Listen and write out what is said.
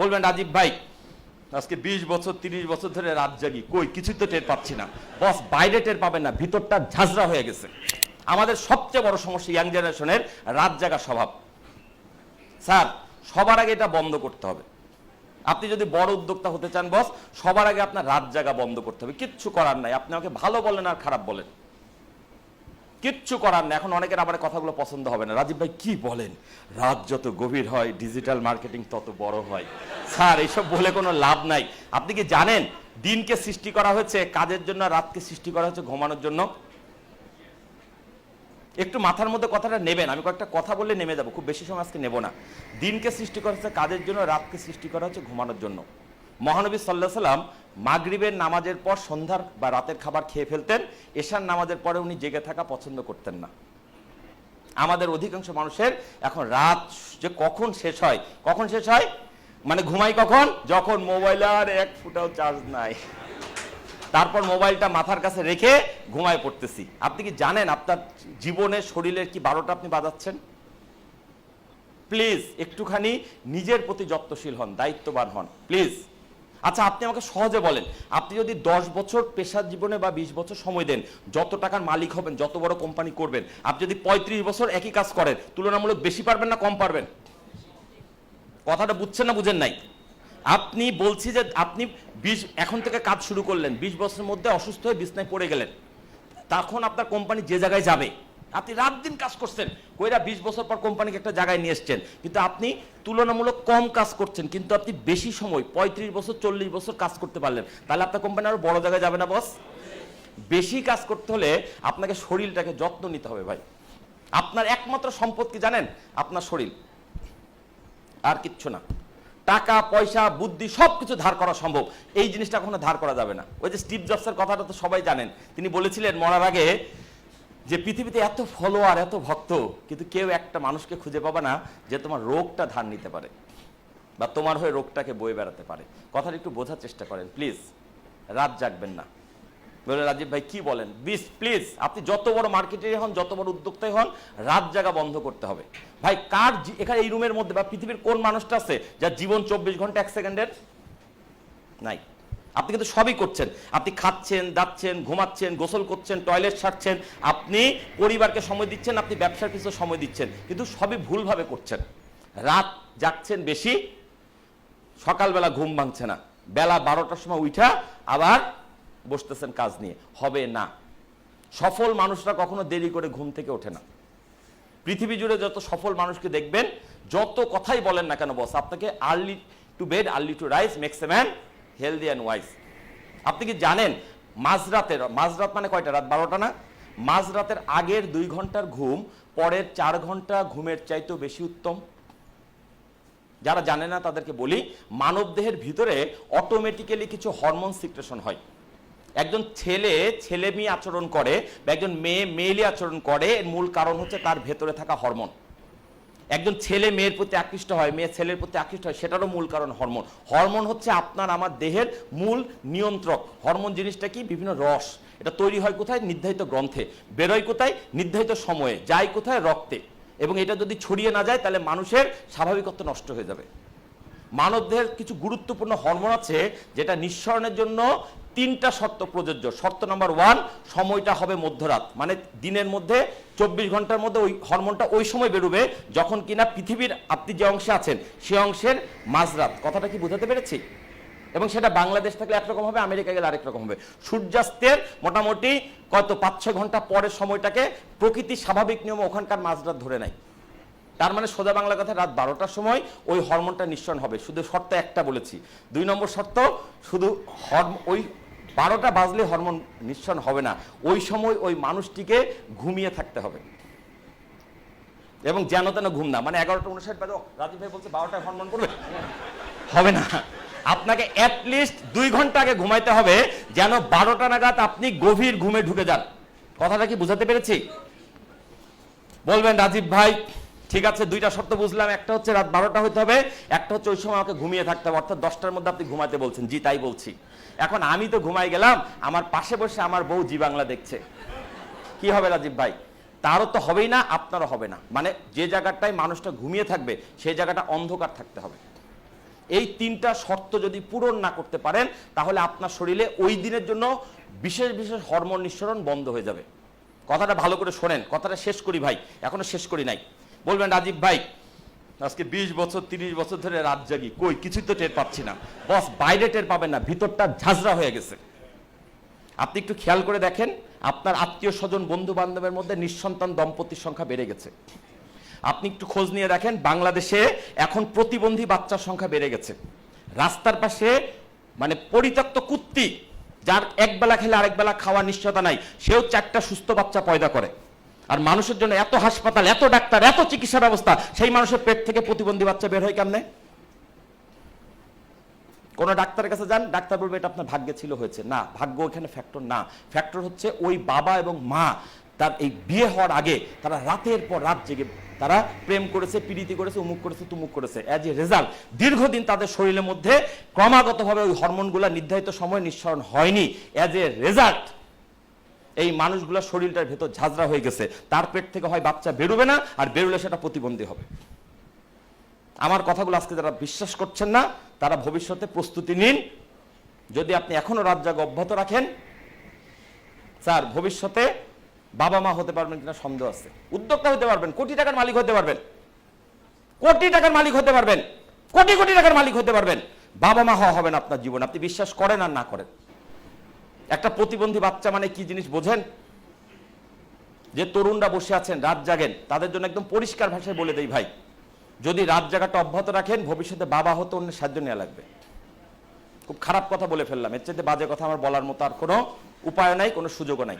বলবেন রাজীব ভাই, আজকে বিশ বছর, তিরিশ বছর ধরে রাত জাগি, কই কিছুই তো টের পাচ্ছি না। বস, বাইরে টের পাবেন না, ভিতরটা ঝাঁঝরা হয়ে গেছে। আমাদের সবচেয়ে বড় সমস্যা ইয়াং জেনারেশনের রাত জাগার স্বভাব। স্যার, সবার আগে এটা বন্ধ করতে হবে। আপনি যদি বড় উদ্যোক্তা হতে চান, বস, সবার আগে আপনার রাত জাগা বন্ধ করতে হবে। কিচ্ছু করার নাই। আপনি আমাকে ভালো বলেন আর খারাপ বলেন। কিচ্ছু করার নেই। এখন অনেকের আবার কথাগুলো পছন্দ হবে না। রাজীব ভাই, কি বলেন? রাত যত গভীর হয় ডিজিটাল মার্কেটিং তত বড় হয়। স্যার এইসব বলে কোনো লাভ নাই। আপনি কি জানেন দিনকে সৃষ্টি করা হয়েছে, কাজের জন্য রাতকে সৃষ্টি করা হয়েছে ঘুমানোর জন্য? একটু মাথার মধ্যে কথাটা নেবেন। আমি কয়েকটা কথা বললে নেমে যাব। খুব বেশি সময় আজকে নেব না। দিনকে সৃষ্টি করা হচ্ছে কাজের জন্য, রাতকে সৃষ্টি করা হচ্ছে ঘুমানোর জন্য। মহানবী সাল্লাহ সাল্লাম মাগরিবের নামাজের পর সন্ধ্যার বা রাতের খাবার খেয়ে ফেলতেন, এশার নামাজের পরে উনি জেগে থাকা পছন্দ করতেন না। আমাদের অধিকাংশ মানুষের এখন রাত যে কখন শেষ হয়, কখন শেষ হয়? মানে ঘুমাই কখন? যখন মোবাইল আর এক ফুটাও চার্জ নাই। তারপর মোবাইলটা মাথার কাছে রেখে ঘুমায় পড়তেছি। আপনি কি জানেন আপনার জীবনের শরীরের কি বারোটা আপনি বাজাচ্ছেন? প্লিজ একটুখানি নিজের প্রতি যত্নশীল হন, দায়িত্ববান হন। প্লিজ আচ্ছা আপনি আমাকে সহজে বলেন, আপনি যদি দশ বছর পেশার জীবনে বা বিশ বছর সময় দেন, যত টাকার মালিক হবেন, যত বড় কোম্পানি করবেন, আপনি যদি পঁয়ত্রিশ বছর একই কাজ করেন, তুলনামূলক বেশি পারবেন না কম পারবেন? কথাটা বুঝছেন না বুঝেন নাই? আপনি বলছি যে আপনি বিশ, এখন থেকে কাজ শুরু করলেন, বিশ বছরের মধ্যে অসুস্থ হয়ে বিছনায় পড়ে গেলেন, তখন আপনার কোম্পানি যে জায়গায় যাবে আপনি রাত দিন কাজ করছেন। কইরা বিশ বছর পর কোম্পানিকে একটা জায়গায় নিয়ে এসছেন। কিন্তু আপনি তুলনামূলক কম কাজ করছেন, কিন্তু আপনি বেশি সময়, পঁয়ত্রিশ বছর, চল্লিশ বছর কাজ করতে পারলেন। তাহলে আপনার কোম্পানি আরও বড় জায়গায় যাবে না, বস? বেশি কাজ করতে হলে আপনাকে শরীরটাকে যত্ন নিতে হবে, ভাই। আপনার একমাত্র সম্পদ কি জানেন? আপনার শরীর। আর কিচ্ছু না। টাকা, পয়সা, বুদ্ধি সবকিছু ধার করা সম্ভব। এই জিনিসটা কখনো ধার করা যাবে না। ওই যে স্টিভ জবসের কথাটা তো সবাই জানেন। তিনি বলেছিলেন, মরার আগে যে পৃথিবীতে এত ফলোয়ার এত ভক্ত, কিন্তু কেউ একটা মানুষকে খুঁজে পাবে না যে তোমার রোগটা ধার নিতে পারে বা তোমার হয়ে রোগটাকে বয়ে বেড়াতে পারে। কথাটা একটু বোঝার চেষ্টা করেন প্লিজ রাত জাগবেন না। বলে রাজীব ভাই, কি বলেন? বিস প্লিজ আপনি যত বড় মার্কেটে হন, যত বড় উদ্যোক্তাই হন, রাত জাগা বন্ধ করতে হবে। ভাই, কার এখানে এই রুমের মধ্যে বা পৃথিবীর কোন মানুষটা আছে যার জীবন চব্বিশ ঘণ্টা এক সেকেন্ডের? নাই। আপনি কিন্তু সবই করছেন। আপনি খাচ্ছেন, দাচ্ছেন, ঘুমাচ্ছেন, গোসল করছেন, টয়লেট সারছেন, আপনি পরিবারকে সময় দিচ্ছেন, আপনি ব্যবসার কিছু সময় দিচ্ছেন, কিন্তু সবই ভুলভাবে করছেন। রাত যাচ্ছেন বেশি, সকালবেলা ঘুম ভাঙছে না। বেলা বারোটার সময় উঠা আবার বসতেছেন কাজ নিয়ে। হবে না। সফল মানুষরা কখনো দেরি করে ঘুম থেকে ওঠে না। পৃথিবী জুড়ে যত সফল মানুষকে দেখবেন, যত কথাই বলেন না কেন, বস, আপনাকে early to bed early to rise makes a man healthy and wise আপনি কি জানেন, মাঝরাতের, মাঝরাত মানে কয়টা? রাত বারোটা না? মাঝরাতের আগের দুই ঘণ্টার ঘুম, পরের চার ঘণ্টা ঘুমের চাইতেও বেশি উত্তম। যারা জানে না, তাদেরকে বলি মানব দেহের ভিতরে অটোমেটিক্যালি কিছু হরমোন সিক্রেশন হয়। একজন ছেলে ছেলে মেয়ে আচরণ করে বা একজন মেয়ে, মেয়েলি আচরণ করে, এর মূল কারণ হচ্ছে তার ভেতরে থাকা হরমোন একজন ছেলে মেয়ের প্রতি আকৃষ্ট হয়, মেয়ে ছেলের প্রতি আকৃষ্ট হয়, সেটারও মূল কারণ হরমোন। হরমোন হচ্ছে আপনার আমার দেহের মূল নিয়ন্ত্রক। হরমোন জিনিসটা কি? বিভিন্ন রস। এটা তৈরি হয় কোথায়? নির্ধারিত গ্রন্থে। বেরোয় কোথায়? নির্ধারিত সময়ে। যায় কোথায়? রক্তে। এবং এটা যদি ছড়িয়ে না যায়, তাহলে মানুষের স্বাভাবিকত্ব নষ্ট হয়ে যাবে। মানবদেহের কিছু গুরুত্বপূর্ণ হরমোন আছে, যেটা নিঃসরণের জন্য তিনটা শর্ত প্রযোজ্য। শর্ত নাম্বার ওয়ান, সময়টা হবে মধ্যরাত। মানে দিনের মধ্যে, চব্বিশ ঘণ্টার মধ্যে ওই হরমোনটা ওই সময় বেরোবে যখন কিনা পৃথিবীর আপনি যে অংশে আছেন, সে অংশের মাঝরাত। কথাটা কি বোঝাতে পেরেছি? এবং সেটা বাংলাদেশ থাকলে একরকম হবে, আমেরিকা গেলে আরেক রকম হবে। সূর্যাস্তের মোটামুটি কত পাঁচ ছ ঘণ্টা পরের সময়টাকে প্রকৃতির স্বাভাবিক নিয়ম ওখানকার মাঝরাত ধরে নেয়। তার মানে সোজা বাংলা কথা, রাত বারোটার সময় ওই হরমোনটা নিঃসরণ হবে। শুধু শর্ত একটা বলেছি। দুই নম্বর শর্ত, শুধু হরম ওই বারোটা বাজলে হরমোন নিঃসরণ হবে না। ওই সময় ওই মানুষটিকে ঘুমিয়ে থাকতে হবে। এবং যেন তেন ঘুম না মানে এগারোটা উনষাট বাজে রাজীব ভাই বলছে বারোটায় হরমোন করবে? হবে না। আপনাকে অ্যাটলিস্ট দুই ঘণ্টা আগে ঘুমাইতে হবে, যেন বারোটা নাগাদ আপনি গভীর ঘুমে ঢুকে যান। কথাটা কি বুঝাতে পেরেছি? বলবেন রাজীব ভাই ঠিক আছে, দুইটা শর্ত বুঝলাম, একটা হচ্ছে রাত বারোটা হতে হবে, একটা হচ্ছে ওই সময় আমাকে ঘুমিয়ে থাকতে হবে, অর্থাৎ দশটার মধ্যে আপনি ঘুমাতে বলছেন। জি, তাই বলছি। এখন আমি তো ঘুমাই গেলাম, আমার পাশে বসে আমার বউ জি বাংলা দেখছে। কি হবে রাজীব ভাই? তারও তো হবেই না, আপনারও হবে না। মানে যে জায়গাটায় মানুষটা ঘুমিয়ে থাকবে, সেই জায়গাটা অন্ধকার থাকতে হবে। এই তিনটা শর্ত যদি পূরণ না করতে পারেন, তাহলে আপনার শরীরে ওই দিনের জন্য বিশেষ বিশেষ হরমোন নিঃসরণ বন্ধ হয়ে যাবে। কথাটা ভালো করে শোনেন, কথাটা শেষ করি ভাই, এখনও শেষ করি নাই। বলবেন রাজীব ভাই, আজকে বিশ বছর, তিরিশ বছর ধরে রাত জাগি, কই কিছুই তো টের পাচ্ছি না। বস, বাইরে টের পাবেন না, ভিতরটা ঝাঁঝরা হয়ে গেছে। আপনি একটু খেয়াল করে দেখেন, আপনার আত্মীয় স্বজন বন্ধু বান্ধবের মধ্যে নিঃসন্তান দম্পতির সংখ্যা বেড়ে গেছে। আপনি একটু খোঁজ নিয়ে দেখেন, বাংলাদেশে এখন প্রতিবন্ধী বাচ্চার সংখ্যা বেড়ে গেছে। রাস্তার পাশে মানে পরিত্যক্ত কুত্তি, যার একবেলা খেলে আরেক বেলা খাওয়ার নিশ্চয়তা নাই, সেও চারটা সুস্থ বাচ্চা পয়দা করে। আর মানুষের জন্য এত হাসপাতাল, এত ডাক্তার, এত চিকিৎসা ব্যবস্থা, সেই মানুষের পেট থেকে প্রতিবন্ধী বাচ্চা বের হয় কেমনে? কোন ডাক্তারের কাছে যান, ডাক্তার বলবে, এটা আপনার ভাগ্যে ছিল, হয়েছে। না, ভাগ্য এখানে ফ্যাক্টর না। ফ্যাক্টর হচ্ছে ওই বাবা এবং মা, তার এই বিয়ে হওয়ার আগে তারা রাতের পর রাত জেগে, তারা প্রেম করেছে পীড়িতি করেছে উমুক করেছে, তুমুক করেছে। অ্যাজ এ রেজাল্ট দীর্ঘদিন তাদের শরীরের মধ্যে ক্রমাগতভাবে ওই হরমোনগুলো নির্ধারিত সময় নিঃসরণ হয়নি। অ্যাজ এ রেজাল্ট এই মানুষগুলোর শরীরটার ভেতর ঝাঁঝরা হয়ে গেছে। তার পেট থেকে হয় বাচ্চা বেরোবে না, আর বেরোলে সেটা প্রতিবন্ধী হবে। আমার কথাগুলো আজকে যারা বিশ্বাস করছেন না, তারা ভবিষ্যতে প্রস্তুতি নিন। যদি আপনি এখনও রাত জাগ অব্যাহত রাখেন, স্যার, ভবিষ্যতে বাবা মা হতে পারবেন কিনা সন্দেহ আছে। উদ্যোক্তা হতে পারবেন, কোটি টাকার মালিক হতে পারবেন। কোটি টাকার মালিক হতে পারবেন। কোটি কোটি টাকার মালিক হতে পারবেন। বাবা মা হওয়া হবে না আপনার জীবন, আপনি বিশ্বাস করেন আর না করেন। একটা প্রতিবন্ধী বাচ্চা মানে কি জিনিস বোঝেন? যে তরুণরা বসে আছেন, রাত জাগেন, তাদের জন্য একদম পরিষ্কার ভাষায় বলে দেই ভাই, যদি রাত জাগাটা অব্যাহত রাখেন, ভবিষ্যতে বাবা হতো অন্য সাহায্য নেওয়া লাগবে। খুব খারাপ কথা বলে ফেললাম, এর চাইতে বাজে কথা আমার বলার মতো আর কোনো উপায় নাই, কোনো সুযোগও নাই।